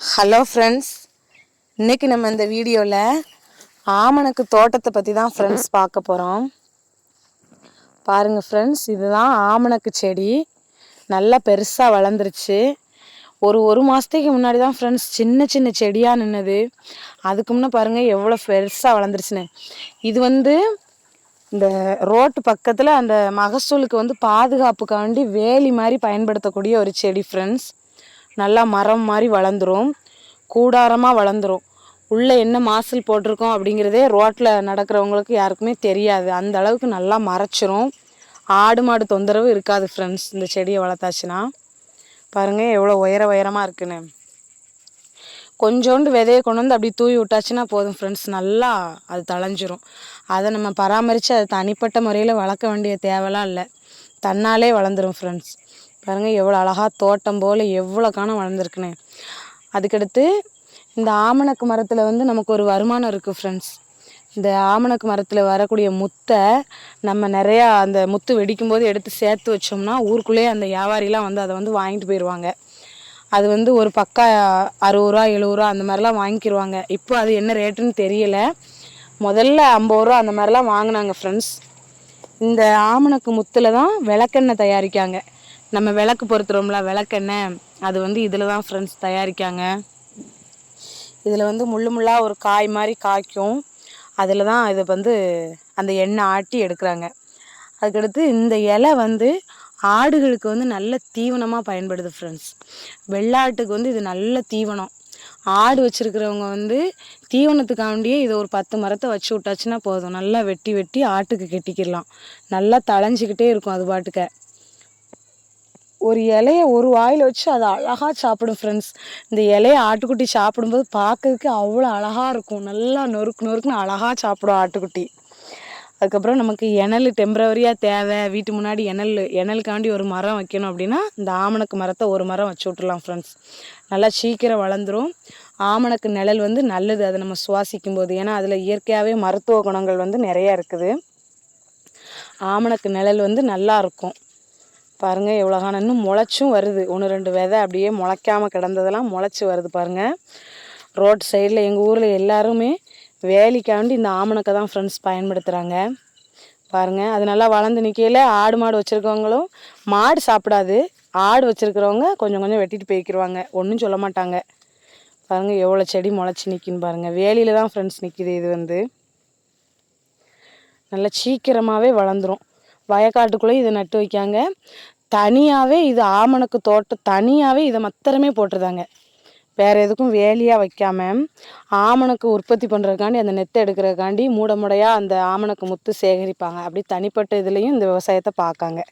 Hello friends இன்றைக்கி நம்ம இந்த வீடியோவில் ஆமணக்கு தோட்டத்தை பற்றி தான் ஃப்ரெண்ட்ஸ் பார்க்க போகிறோம் பாருங்கள் ஃப்ரெண்ட்ஸ் இதுதான் ஆமணக்கு செடி. நல்லா பெருசாக வளர்ந்துருச்சு. ஒரு ஒரு மாதத்துக்கு முன்னாடி தான் ஃப்ரெண்ட்ஸ் சின்ன சின்ன செடியாக நின்னது. அதுக்கு முன்னே பாருங்கள் எவ்வளோ பெருசாக வளர்ந்துருச்சுன்னு. இது வந்து இந்த ரோட்டு பக்கத்தில் அந்த மகசூலுக்கு வந்து பாதுகாப்புக்காண்டி வேலி மாதிரி பயன்படுத்தக்கூடிய ஒரு செடி ஃப்ரெண்ட்ஸ் நல்லா மரம் மாதிரி வளர்ந்துடும் கூடாரமாக வளர்ந்துடும் உள்ளே என்ன மாசல் போட்டிருக்கோம் அப்படிங்கிறதே ரோட்டில் நடக்கிறவங்களுக்கு யாருக்குமே தெரியாது. அந்த அளவுக்கு நல்லா மறைச்சிரும். ஆடு மாடு தொந்தரவு இருக்காது ஃப்ரெண்ட்ஸ் இந்த செடியை வளர்த்தாச்சுன்னா. பாருங்கள் எவ்வளோ உயர உயரமாக இருக்குன்னு. கொஞ்சோண்டு விதையை கொண்டு வந்து அப்படி தூவி விட்டாச்சுன்னா போதும் ஃப்ரெண்ட்ஸ் நல்லா அது தளைஞ்சிரும் அதை நம்ம பராமரித்து அதை தனிப்பட்ட முறையில் வளர்க்க வேண்டிய தேவைலாம் இல்லை. தன்னாலே வளர்ந்துரும் ஃப்ரெண்ட்ஸ் பாருங்கள் எவ்வளோ அழகாக தோட்டம் போல் எவ்வளோ காணம் வளர்ந்துருக்குன்னு. அதுக்கடுத்து இந்த ஆமணக்கு மரத்தில் வந்து நமக்கு ஒரு வருமானம் இருக்குது ஃப்ரெண்ட்ஸ் இந்த ஆமணக்கு மரத்தில் வரக்கூடிய முத்தை நம்ம நிறையா அந்த முத்து வெடிக்கும் போது எடுத்து சேர்த்து வச்சோம்னா ஊருக்குள்ளேயே அந்த வியாபாரிலாம் வந்து அதை வந்து வாங்கிட்டு போயிடுவாங்க அது வந்து ஒரு பக்கா அறுபது ரூபா எழுபது ரூபா அந்த மாதிரிலாம் வாங்கிக்கிடுவாங்க இப்போ அது என்ன ரேட்டுன்னு தெரியல. முதல்ல ஐம்பது ரூபா அந்த மாதிரிலாம் வாங்கினாங்க ஃப்ரெண்ட்ஸ் இந்த ஆமணக்கு முத்தில் தான் விளக்கெண்ணெய் தயாரிக்காங்க. நம்ம விளக்கு பொறுத்துறோம்ல விளக்கெண்ணெய் அது வந்து இதில் தான் ஃப்ரெண்ட்ஸ் தயாரிக்காங்க. இதில் வந்து முள்ளு முள்ளாக ஒரு காய் மாதிரி காய்க்கும். அதில் தான் இதை வந்து அந்த எண்ணெய் ஆட்டி எடுக்கிறாங்க. அதுக்கடுத்து இந்த இலை வந்து ஆடுகளுக்கு வந்து நல்ல தீவனமாக பயன்படுது ஃப்ரெண்ட்ஸ் வெள்ளாட்டுக்கு வந்து இது நல்ல தீவனம். ஆடு வச்சுருக்கிறவங்க வந்து தீவனத்துக்காண்டியே இதை ஒரு பத்து மரத்தை வச்சு விட்டாச்சுன்னா போதும். நல்லா வெட்டி வெட்டி ஆட்டுக்கு கெட்டிக்கிடலாம். நல்லா தளைஞ்சிக்கிட்டே இருக்கும் அது பாட்டுக்க. ஒரு இலையை ஒரு வாயில் வச்சு அதை அழகாக சாப்பிடும் ஃப்ரெண்ட்ஸ் இந்த இலையை ஆட்டுக்குட்டி சாப்பிடும்போது பார்க்கறதுக்கு அவ்வளோ அழகாக இருக்கும். நல்லா நொறுக்கு நொறுக்குன்னு அழகாக சாப்பிடும் ஆட்டுக்குட்டி. அதுக்கப்புறம் நமக்கு இணல் டெம்பரவரியாக தேவை. வீட்டு முன்னாடி இணல் இணலுக்காண்டி ஒரு மரம் வைக்கணும் அப்படின்னா இந்த ஆமணக்கு மரத்தை ஒரு மரம் வச்சு விட்ருலாம் ஃப்ரெண்ட்ஸ் நல்லா சீக்கிரம் வளர்ந்துரும். ஆமணக்கு நிழல் வந்து நல்லது. அதை நம்ம சுவாசிக்கும் போது ஏன்னா அதில் இயற்கையாகவே மருத்துவ குணங்கள் வந்து நிறையா இருக்குது. ஆமணக்கு நிழல் வந்து நல்லா இருக்கும். பாருங்கள் எவ்வளோ காணம் இன்னும் முளைச்சும் வருது. ஒன்று ரெண்டு விதை அப்படியே முளைக்காமல் கிடந்ததெல்லாம் முளைச்சி வருது பாருங்கள் ரோட் சைடில் எங்கள் ஊரில் எல்லாருமே வேலிக்காண்டி இந்த ஆமணக்கை தான் ஃப்ரெண்ட்ஸ் பயன்படுத்துகிறாங்க பாருங்கள் அது நல்லா வளர்ந்து நிற்கையில் ஆடு மாடு வச்சுருக்கவங்களும் மாடு சாப்பிடாது. ஆடு வச்சுருக்கிறவங்க கொஞ்சம் கொஞ்சம் வெட்டிட்டு போய்க்கிருவாங்க. ஒன்றும் சொல்ல மாட்டாங்க. பாருங்கள் எவ்வளோ செடி முளைச்சி நிற்கின்னு பாருங்கள் வேலியில் தான் ஃப்ரெண்ட்ஸ் நிற்கிது இது வந்து. நல்லா சீக்கிரமாகவே வளர்ந்துடும் வயக்காட்டுக்குள்ளே இதை நட்டு வைக்காங்க. தனியாகவே இது ஆமணக்கு தோட்டம் தனியாகவே இதை மத்திரமே போட்டிருந்தாங்க. வேறு எதுக்கும் வேலியாக வைக்காம ஆமணக்கு உற்பத்தி பண்ணுறதுக்காண்டி அந்த நெத்தை எடுக்கிறதுக்காண்டி மூடமுடையாக அந்த ஆமணக்கு முத்து சேகரிப்பாங்க. அப்படி தனிப்பட்ட இதுலேயும் இந்த விவசாயத்தை பார்க்காங்க.